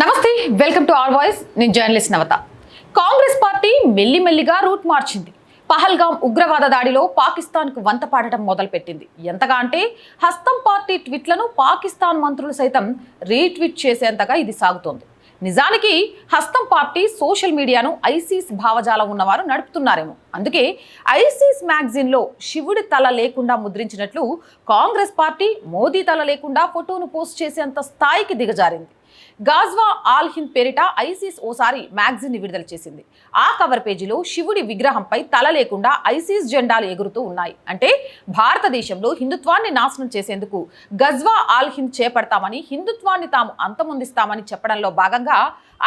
నమస్తే welcome to R voice. నేను journalist నవత. Congress party మెల్లిమెల్లిగా రూట్ మార్చింది. పహల్గాం ఉగ్రవాద దాడిలో పాకిస్తాన్కు వంత పాడటం మొదలుపెట్టింది. ఎంతగా అంటే హస్తం పార్టీ ట్వీట్లను పాకిస్తాన్ మంత్రులు సైతం రీట్వీట్ చేసేంతగా ఇది సాగుతోంది. నిజానికి హస్తం పార్టీ సోషల్ మీడియాను ఐసీస్ భావజాలం ఉన్నవారు నడుపుతున్నారేమో. అందుకే ఐసీస్ మ్యాగజైన్లో శివుడి తల లేకుండా ముద్రించినట్లు కాంగ్రెస్ పార్టీ మోదీ తల లేకుండా ఫోటోను పోస్ట్ చేసేంత స్థాయికి దిగజారింది. గాజ్వా ఆల్ హింద్ పేరిట ఐసీస్ ఓసారి మ్యాగజిన్ని విడుదల చేసింది. ఆ కవర్ పేజీలో శివుడి విగ్రహంపై తల లేకుండా ఐసీస్ జెండాలు ఎగురుతూ ఉన్నాయి. అంటే భారతదేశంలో హిందుత్వాన్ని నాశనం చేసేందుకు గజ్వా ఆల్ హింద్ చేపడతామని హిందుత్వాన్ని తాము అంతమొందిస్తామని చెప్పడంలో భాగంగా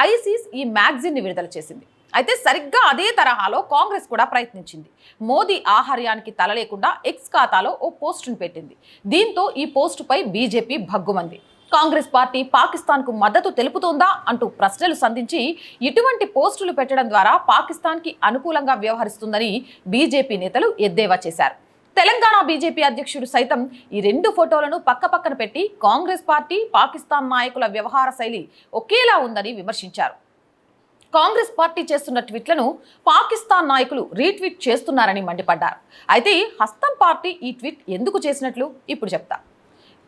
ఐసీస్ ఈ మ్యాగజిన్ని విడుదల చేసింది. అయితే సరిగ్గా అదే తరహాలో కాంగ్రెస్ కూడా ప్రయత్నించింది. మోదీ ఆహార్యానికి తల లేకుండా ఎక్స్ ఖాతాలో ఓ పోస్టును పెట్టింది. దీంతో ఈ పోస్టుపై బీజేపీ భగ్గుమంది. కాంగ్రెస్ పార్టీ పాకిస్తాన్కు మద్దతు తెలుపుతోందా అంటూ ప్రశ్నలు సంధించి ఇటువంటి పోస్టులు పెట్టడం ద్వారా పాకిస్తాన్కి అనుకూలంగా వ్యవహరిస్తుందని బీజేపీ నేతలు ఎద్దేవా చేశారు. తెలంగాణ బీజేపీ అధ్యక్షుడు సైతం ఈ రెండు ఫోటోలను పక్కపక్కన పెట్టి కాంగ్రెస్ పార్టీ పాకిస్తాన్ నాయకుల వ్యవహార శైలి ఒకేలా ఉందని విమర్శించారు. కాంగ్రెస్ పార్టీ చేస్తున్న ట్వీట్లను పాకిస్తాన్ నాయకులు రీట్వీట్ చేస్తున్నారని మండిపడ్డారు. అయితే హస్తం పార్టీ ఈ ట్వీట్ ఎందుకు చేసినట్లు ఇప్పుడు చెప్తా.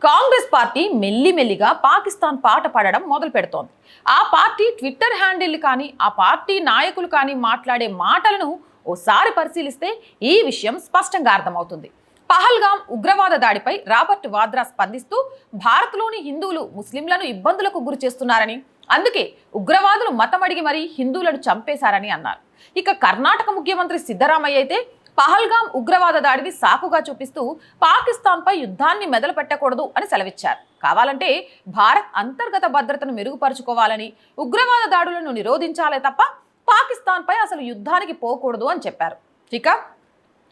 కాంగ్రెస్ పార్టీ మెల్లిమెల్లిగా పాకిస్తాన్ పాట పాడడం మొదలు పెడుతోంది. ఆ పార్టీ ట్విట్టర్ హ్యాండిల్ కానీ ఆ పార్టీ నాయకులు కానీ మాట్లాడే మాటలను ఓసారి పరిశీలిస్తే ఈ విషయం స్పష్టంగా అర్థమవుతుంది. పహల్గాం ఉగ్రవాద దాడిపై రాబర్ట్ వాద్రా స్పందిస్తూ భారత్లోని హిందువులు ముస్లింలను ఇబ్బందులకు గురి చేస్తున్నారని అందుకే ఉగ్రవాదులు మతమడిగి మరీ హిందువులను చంపేశారని అన్నారు. ఇక కర్ణాటక ముఖ్యమంత్రి సిద్ధరామయ్య అయితే పహల్గాం ఉగ్రవాద దాడిని సాకుగా చూపిస్తూ పాకిస్తాన్పై యుద్ధాన్ని మెదలు పెట్టకూడదు అని సెలవిచ్చారు. కావాలంటే భారత్ అంతర్గత భద్రతను మెరుగుపరుచుకోవాలని ఉగ్రవాద దాడులను నిరోధించాలే తప్ప పాకిస్తాన్పై అసలు యుద్ధానికి పోకూడదు అని చెప్పారు. ఇక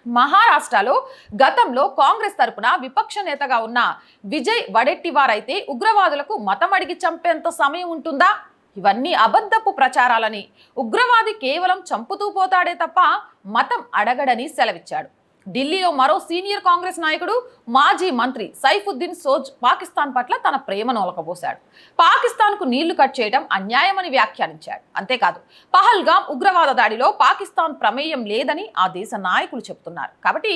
మహారాష్ట్రలో గతంలో కాంగ్రెస్ తరపున విపక్ష నేతగా ఉన్న విజయ్ వడెట్టివారైతే ఉగ్రవాదులకు మతం అడిగి చంపేంత సమయం ఉంటుందా? ఇవన్నీ అబద్ధపు ప్రచారాలని ఉగ్రవాది కేవలం చంపుతూ పోతాడే తప్ప మతం అడగడని సెలవిచ్చాడు. ఢిల్లీలో మరో సీనియర్ కాంగ్రెస్ నాయకుడు మాజీ మంత్రి సైఫుద్దీన్ సోజ్ పాకిస్తాన్ పట్ల తన ప్రేమను ఒలకబోశాడు పాకిస్తాన్కు నీళ్ళు కట్ చేయడం అన్యాయమని వ్యాఖ్యానించాడు. అంతేకాదు పహల్గాం ఉగ్రవాద దాడిలో పాకిస్తాన్ ప్రమేయం లేదని ఆ దేశ నాయకులు చెబుతున్నారు. కాబట్టి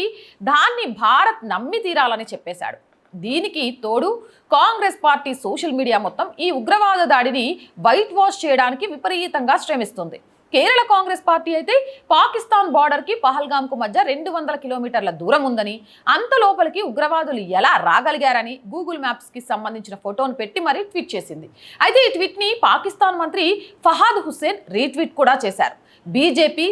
దాన్ని భారత్ నమ్మి తీరాలని చెప్పేశాడు. దీనికి తోడు కాంగ్రెస్ పార్టీ సోషల్ మీడియా మొత్తం ఈ ఉగ్రవాద దాడిని వైట్ వాష్ చేయడానికి విపరీతంగా శ్రమిస్తుంది. కేరళ కాంగ్రెస్ పార్టీ అయితే పాకిస్తాన్ బార్డర్కి పహల్గామ్కు మధ్య రెండు వందల కిలోమీటర్ల దూరం ఉందని అంత లోపలికి ఉగ్రవాదులు ఎలా రాగలిగారని గూగుల్ మ్యాప్స్కి సంబంధించిన ఫోటోను పెట్టి మరీ ట్వీట్ చేసింది. అయితే ఈ ట్వీట్ని పాకిస్తాన్ మంత్రి ఫహాద్ హుస్సేన్ రీట్వీట్ కూడా చేశారు. బీజేపీ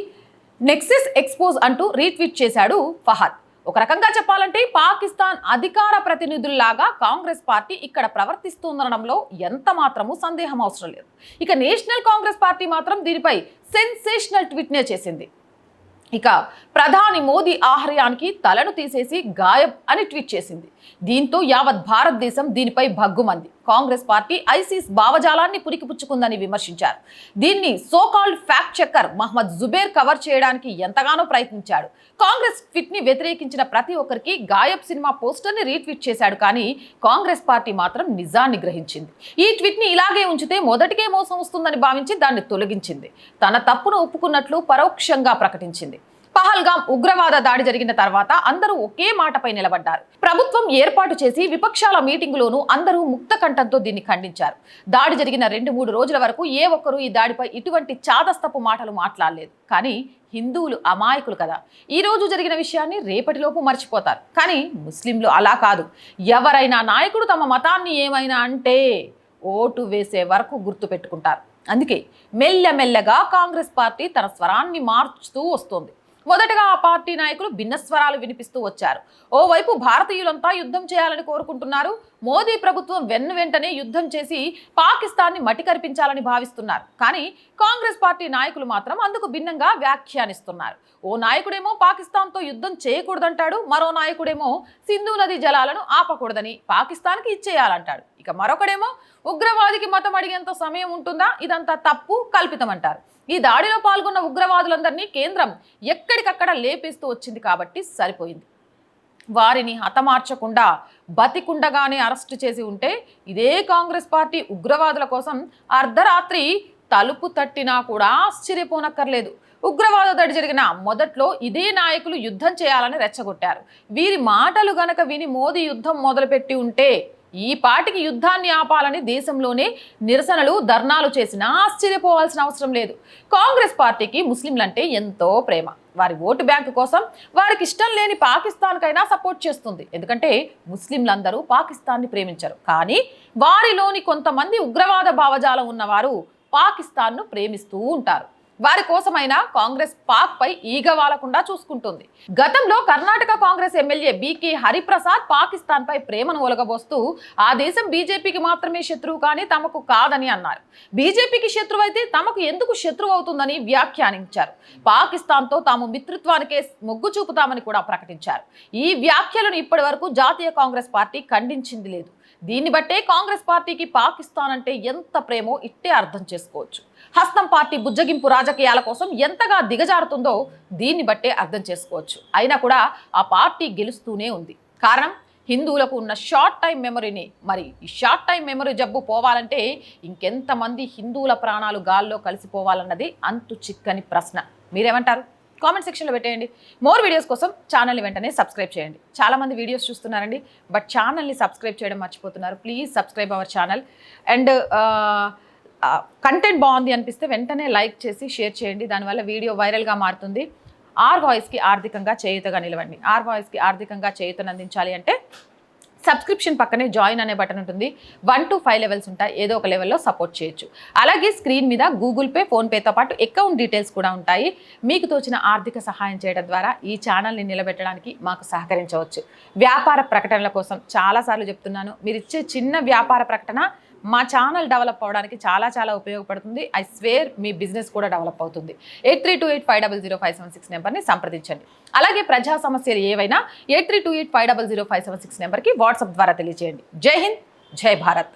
నెక్సెస్ ఎక్స్పోజ్ అంటూ రీట్వీట్ చేశాడు ఫహాద్. ఒక రకంగా చెప్పాలంటే పాకిస్తాన్ అధికార ప్రతినిధుల్లాగా కాంగ్రెస్ పార్టీ ఇక్కడ ప్రవర్తిస్తుందనడంలో ఎంత మాత్రము సందేహం అవసరం లేదు. ఇక నేషనల్ కాంగ్రెస్ పార్టీ మాత్రం దీనిపై సెన్సేషనల్ ట్వీట్నే చేసింది. ఇక ప్రధాని మోదీ ఆహార్యానికి తలను తీసేసి గాయబ్ అని ట్వీట్ చేసింది. దీంతో యావత్ భారతదేశం దీనిపై భగ్గుమంది. కాంగ్రెస్ పార్టీ ఐసీస్ భావజాలాన్ని పురికిపుచ్చుకుందని విమర్శించారు. దీన్ని so called fact checker Mohammed Zubair cover చేయడానికి ఎంతగానో ప్రయత్నించాడు. కాంగ్రెస్ ఫిట్ని వ్యతిరేకించిన ప్రతి ఒక్కరికి గాయబ్ సినిమా పోస్టర్ని రీట్వీట్ చేశాడు కానీ కాంగ్రెస్ పార్టీ మాత్రం నిజాన్ని గ్రహించింది. ఈ ట్వీట్ని ఇలాగే ఉంచితే మొదటికే మోసం వస్తుందని భావించి దాన్ని తొలగించింది. తన తప్పును ఒప్పుకున్నట్లు పరోక్షంగా ప్రకటించింది. పహల్గాం ఉగ్రవాద దాడి జరిగిన తర్వాత అందరూ ఒకే మాటపై నిలబడ్డారు. ప్రభుత్వం ఏర్పాటు చేసి విపక్షాల మీటింగులోనూ అందరూ ముక్త కంఠంతో దీన్ని ఖండించారు. దాడి జరిగిన రెండు మూడు రోజుల వరకు ఏ ఒక్కరూ ఈ దాడిపై ఇటువంటి చాదస్తపు మాటలు మాట్లాడలేదు. కానీ హిందువులు అమాయకులు కదా. ఈ రోజు జరిగిన విషయాన్ని రేపటిలోపు మర్చిపోతారు. కానీ ముస్లింలు అలా కాదు. ఎవరైనా నాయకుడు తమ మతాన్ని ఏమైనా అంటే ఓటు వేసే వరకు గుర్తుపెట్టుకుంటారు అందుకే మెల్లమెల్లగా కాంగ్రెస్ పార్టీ తన స్వరాన్ని మార్చుతూ వస్తోంది. మొదటగా ఆ పార్టీ నాయకులు భిన్న స్వరాలు వినిపిస్తూ వచ్చారు. ఓవైపు భారతీయులంతా యుద్ధం చేయాలని కోరుకుంటున్నారు. మోదీ ప్రభుత్వం వెన్ను వెంటనే యుద్ధం చేసి పాకిస్తాన్ని మట్టి కరిపించాలని భావిస్తున్నారు. కానీ కాంగ్రెస్ పార్టీ నాయకులు మాత్రం అందుకు భిన్నంగా వ్యాఖ్యానిస్తున్నారు. ఓ నాయకుడేమో పాకిస్తాన్తో యుద్ధం చేయకూడదంటాడు మరో నాయకుడేమో సింధు నది జలాలను ఆపకూడదని పాకిస్తాన్కి ఇచ్చేయాలంటాడు. ఇక మరొకడేమో ఉగ్రవాదికి మతం అడిగేంత సమయం ఉంటుందా? ఇదంతా తప్పు కల్పితమంటారు. ఈ దాడిలో పాల్గొన్న ఉగ్రవాదులందరినీ కేంద్రం ఎక్కడికక్కడ లేపేస్తూ వచ్చింది కాబట్టి సరిపోయింది. వారిని హతమార్చకుండా బతికుండగానే అరెస్టు చేసి ఉంటే ఇదే కాంగ్రెస్ పార్టీ ఉగ్రవాదుల కోసం అర్ధరాత్రి తలుపు తట్టినా కూడా ఆశ్చర్యపోనక్కర్లేదు. ఉగ్రవాద దాడి జరిగిన మొదట్లో ఇదే నాయకులు యుద్ధం చేయాలని రెచ్చగొట్టారు. వీరి మాటలు గనక విని మోదీ యుద్ధం మొదలుపెట్టి ఉంటే ఈ పాటికి యుద్ధాన్ని ఆపాలని దేశంలోనే నిరసనలు ధర్నాలు చేసినా ఆశ్చర్యపోవాల్సిన అవసరం లేదు. కాంగ్రెస్ పార్టీకి ముస్లింలంటే ఎంతో ప్రేమ. వారి ఓటు బ్యాంకు కోసం వారికి ఇష్టం లేని పాకిస్తాన్కైనా సపోర్ట్ చేస్తుంది. ఎందుకంటే ముస్లింలందరూ పాకిస్తాన్ని ప్రేమించరు. కానీ వారిలోని కొంతమంది ఉగ్రవాద భావజాలం ఉన్నవారు పాకిస్తాన్ను ప్రేమిస్తూ ఉంటారు. వారి కోసమైనా కాంగ్రెస్ పాక్ పై ఈగ వాలకుండా చూసుకుంటుంది. గతంలో కర్ణాటక కాంగ్రెస్ ఎమ్మెల్యే బీకే హరిప్రసాద్ పాకిస్తాన్ పై ప్రేమను ఒలగబోస్తూ ఆ దేశం బీజేపీకి మాత్రమే శత్రువు కానీ తమకు కాదని అన్నారు. బీజేపీకి శత్రువు అయితే తమకు ఎందుకు శత్రువు అవుతుందని వ్యాఖ్యానించారు. పాకిస్తాన్తో తాము మిత్రత్వానికే మొగ్గు చూపుతామని కూడా ప్రకటించారు. ఈ వ్యాఖ్యలను ఇప్పటి వరకు జాతీయ కాంగ్రెస్ పార్టీ ఖండించింది లేదు. దీన్ని బట్టే కాంగ్రెస్ పార్టీకి పాకిస్తాన్ అంటే ఎంత ప్రేమో ఇట్టే అర్థం చేసుకోవచ్చు. హస్తం పార్టీ బుజ్జగింపు రాజకీయాల కోసం ఎంతగా దిగజారుతుందో దీన్ని బట్టే అర్థం చేసుకోవచ్చు. అయినా కూడా ఆ పార్టీ గెలుస్తూనే ఉంది. కారణం హిందువులకు ఉన్న షార్ట్ టైం మెమరీని. మరి ఈ షార్ట్ టైం మెమరీ జబ్బు పోవాలంటే ఇంకెంతమంది హిందువుల ప్రాణాలు గాల్లో కలిసిపోవాలన్నది అంతు చిక్కని ప్రశ్న. మీరేమంటారు? కామెంట్ సెక్షన్లో పెట్టేయండి. మోర్ వీడియోస్ కోసం ఛానల్ని వెంటనే సబ్స్క్రైబ్ చేయండి. చాలామంది వీడియోస్ చూస్తున్నారండి బట్ ఛానల్ని సబ్స్క్రైబ్ చేయడం మర్చిపోతున్నారు. Please subscribe our channel. And content బాగుంది అనిపిస్తే వెంటనే లైక్ చేసి షేర్ చేయండి. దానివల్ల వీడియో వైరల్గా మారుతుంది. ఆర్ వాయిస్కి ఆర్థికంగా చేయుతగా నిలవండి. ఆర్ వాయిస్కి ఆర్థికంగా చేయుతను అందించాలి అంటే సబ్స్క్రిప్షన్ పక్కనే జాయిన్ అనే బటన్ ఉంటుంది. వన్ టు ఫైవ్ లెవెల్స్ ఉంటాయి. ఏదో ఒక లెవెల్లో సపోర్ట్ చేయొచ్చు. అలాగే స్క్రీన్ మీద గూగుల్ పే ఫోన్పేతో పాటు అకౌంట్ డీటెయిల్స్ కూడా ఉంటాయి. మీకు తోచిన ఆర్థిక సహాయం చేయడం ద్వారా ఈ ఛానల్ని నిలబెట్టడానికి మాకు సహకరించవచ్చు. వ్యాపార ప్రకటనల కోసం చాలాసార్లు చెప్తున్నాను. మీరు ఇచ్చే చిన్న వ్యాపార ప్రకటన మా ఛానల్ డెవలప్ అవడానికి చాలా చాలా ఉపయోగపడుతుంది. ఐ స్వేర్ మీ బిజినెస్ కూడా డెవలప్ అవుతుంది. Eight three two eight five double zero five seven six నెంబర్ని సంప్రదించండి. అలాగే ప్రజా సమస్యలు ఏవైనా eight three two eight five double zero five seven six నెంబర్కి వాట్సాప్ ద్వారా తెలియజేయండి జై హింద్ జై భారత్.